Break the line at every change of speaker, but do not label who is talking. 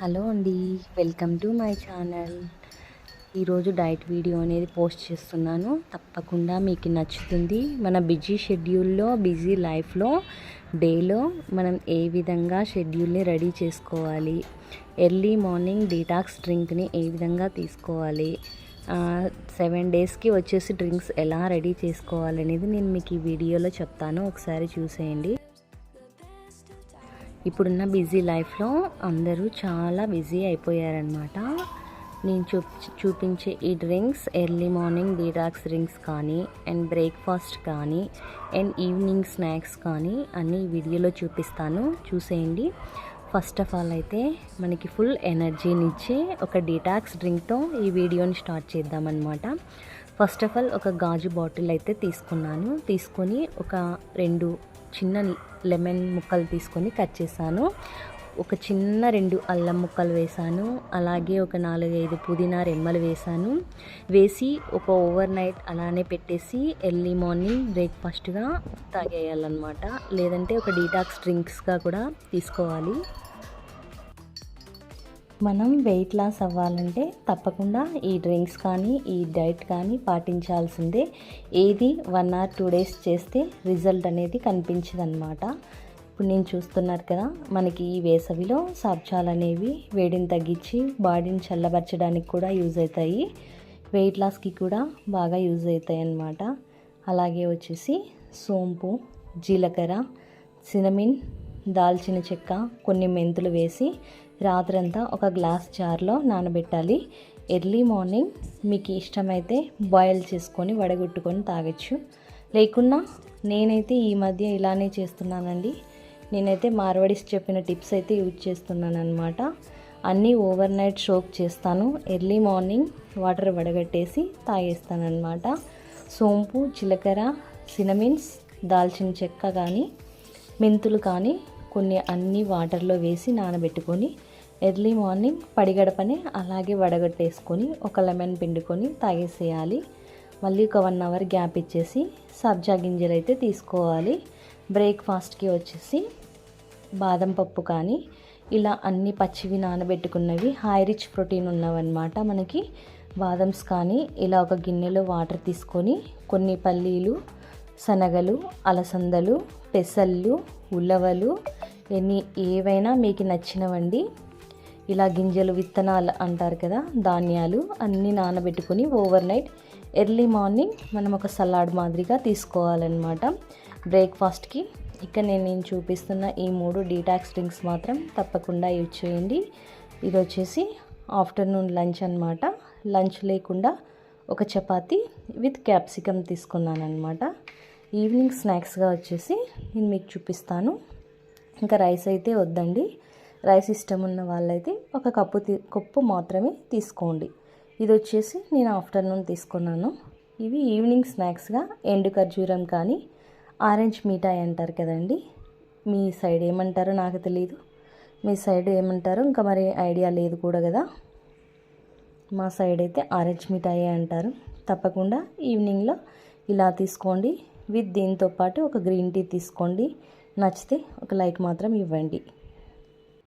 Hello అండి welcome to my channel. ఈరోజు diet video అనేది పోస్ట్ చేస్తున్నాను. తప్పకుండా మీకు నచ్చుతుంది. మన బిజీ షెడ్యూల్లో బిజీ లైఫ్లో డేలో మనం ఏ విధంగా షెడ్యూల్ని రెడీ చేసుకోవాలి? ఎర్లీ మార్నింగ్ డీటాక్స్ డ్రింక్ని ఏ విధంగా తీసుకోవాలి? సెవెన్ డేస్కి వచ్చేసి డ్రింక్స్ ఎలా రెడీ చేసుకోవాలనేది నేను మీకు ఈ వీడియోలో చెప్తాను. ఒకసారి చూసేయండి. ఇప్పుడున్న బిజీ లైఫ్లో అందరూ చాలా బిజీ అయిపోయారనమాట నేను చూ చూపించే ఈ drinks early morning detox drinks కానీ అండ్ బ్రేక్ఫాస్ట్ కానీ అండ్ ఈవినింగ్ స్నాక్స్ కానీ అన్ని వీడియోలో చూపిస్తాను. చూసేయండి. ఫస్ట్ ఆఫ్ ఆల్ అయితే మనకి ఫుల్ ఎనర్జీనిచ్చే ఒక డీటాక్స్ డ్రింక్తో ఈ వీడియోని స్టార్ట్ చేద్దామన్నమాట. ఫస్ట్ ఆఫ్ ఆల్ ఒక గాజు బాటిల్ అయితే తీసుకున్నాను. తీసుకొని ఒక రెండు చిన్న లెమన్ ముక్కలు తీసుకొని కట్ చేశాను. ఒక చిన్న రెండు అల్లం ముక్కలు వేసాను అలాగే ఒక నాలుగైదు పుదీనా రెమ్మలు వేసాను వేసి ఒక ఓవర్ నైట్ అలానే పెట్టేసి ఎర్లీ మార్నింగ్ బ్రేక్ఫాస్ట్గా తాగేయాలన్నమాట. లేదంటే ఒక డీటాక్స్ డ్రింక్స్గా కూడా తీసుకోవాలి. మనం వెయిట్ లాస్ అవ్వాలంటే తప్పకుండా ఈ డ్రింక్స్ కానీ ఈ డైట్ కానీ పాటించాల్సిందే. ఏది వన్ ఆర్ టూ డేస్ చేస్తే రిజల్ట్ అనేది కనిపించదన్నమాట. ఇప్పుడు నేను చూస్తున్నారు కదా మనకి ఈ వేసవిలో సాబ్జాలు అనేవి వేడిని తగ్గించి బాడీని చల్లబరచడానికి కూడా యూజ్ అవుతాయి. వెయిట్ లాస్కి కూడా బాగా యూజ్ అవుతాయి అన్నమాట అలాగే వచ్చేసి సోంపు జీలకర్ర సినమిన్ దాల్చిన చెక్క కొన్ని మెంతులు వేసి రాత్రంతా ఒక గ్లాస్ జార్లో నానబెట్టాలి. ఎర్లీ మార్నింగ్ మీకు ఇష్టమైతే బాయిల్ చేసుకొని వడగొట్టుకొని తాగొచ్చు. లేకున్నా నేనైతే ఈ మధ్య ఇలానే చేస్తున్నానండి. నేనైతే మార్వడిస్ చెప్పిన టిప్స్ అయితే యూజ్ చేస్తున్నాను అనమాట అన్నీ ఓవర్ నైట్ షోక్ చేస్తాను. ఎర్లీ మార్నింగ్ వాటర్ వడగట్టేసి తాగేస్తానమాట సోంపు జీలకర్ర సినమిన్స్ దాల్చిన చెక్క కానీ మెంతులు కానీ కొన్ని అన్ని వాటర్లో వేసి నానబెట్టుకొని ఎర్లీ మార్నింగ్ పడిగడపని అలాగే వడగట్టేసుకొని ఒక లెమన్ పిండుకొని తాగేసేయాలి. మళ్ళీ ఒక వన్ అవర్ గ్యాప్ ఇచ్చేసి సబ్జా గింజలు అయితే తీసుకోవాలి. బ్రేక్ఫాస్ట్కి వచ్చేసి బాదం పప్పు కానీ ఇలా అన్ని పచ్చివి నానబెట్టుకున్నవి హై రిచ్ ప్రోటీన్ ఉన్నవన్నమాట మనకి. బాదమ్స్ కానీ ఇలా ఒక గిన్నెలో వాటర్ తీసుకొని కొన్ని పల్లీలు శనగలు అలసందలు పెసళ్ళు ఉలవలు ఎన్ని ఏవైనా మీకు నచ్చినవండి ఇలా గింజలు విత్తనాలు అంటారు కదా ధాన్యాలు అన్నీ నానబెట్టుకొని ఓవర్ నైట్ ఎర్లీ మార్నింగ్ మనం ఒక సలాడ్ మాదిరిగా తీసుకోవాలన్నమాట. బ్రేక్ఫాస్ట్కి ఇక్కడ నేను నేను చూపిస్తున్న ఈ మూడు డీటాక్స్ డ్రింక్స్ మాత్రం తప్పకుండా యూజ్ చేయండి. ఇది వచ్చేసి ఆఫ్టర్నూన్ లంచ్ అనమాట లంచ్ లేకుండా ఒక చపాతి విత్ క్యాప్సికమ్ తీసుకున్నాను అనమాట ఈవినింగ్ స్నాక్స్గా వచ్చేసి నేను మీకు చూపిస్తాను. ఇంకా రైస్ అయితే వద్దండి. రైస్ ఇష్టం ఉన్న వాళ్ళైతే ఒక కప్పు తీ కప్పు మాత్రమే తీసుకోండి. ఇది వచ్చేసి నేను ఆఫ్టర్నూన్ తీసుకున్నాను. ఇవి ఈవినింగ్ స్నాక్స్గా ఎండు ఖర్జూరం కానీ ఆరెంజ్ మిఠాయి అంటారు కదండి. మీ సైడ్ ఏమంటారో నాకు తెలియదు మీ సైడ్ ఏమంటారో ఇంకా మరి ఐడియా లేదు కూడా కదా. మా సైడ్ అయితే ఆరెంజ్ మిఠాయి అంటారు. తప్పకుండా ఈవినింగ్లో ఇలా తీసుకోండి. విత్ దీంతో పాటు ఒక గ్రీన్ టీ తీసుకోండి. నచ్చితే ఒక లైక్ మాత్రం ఇవ్వండి.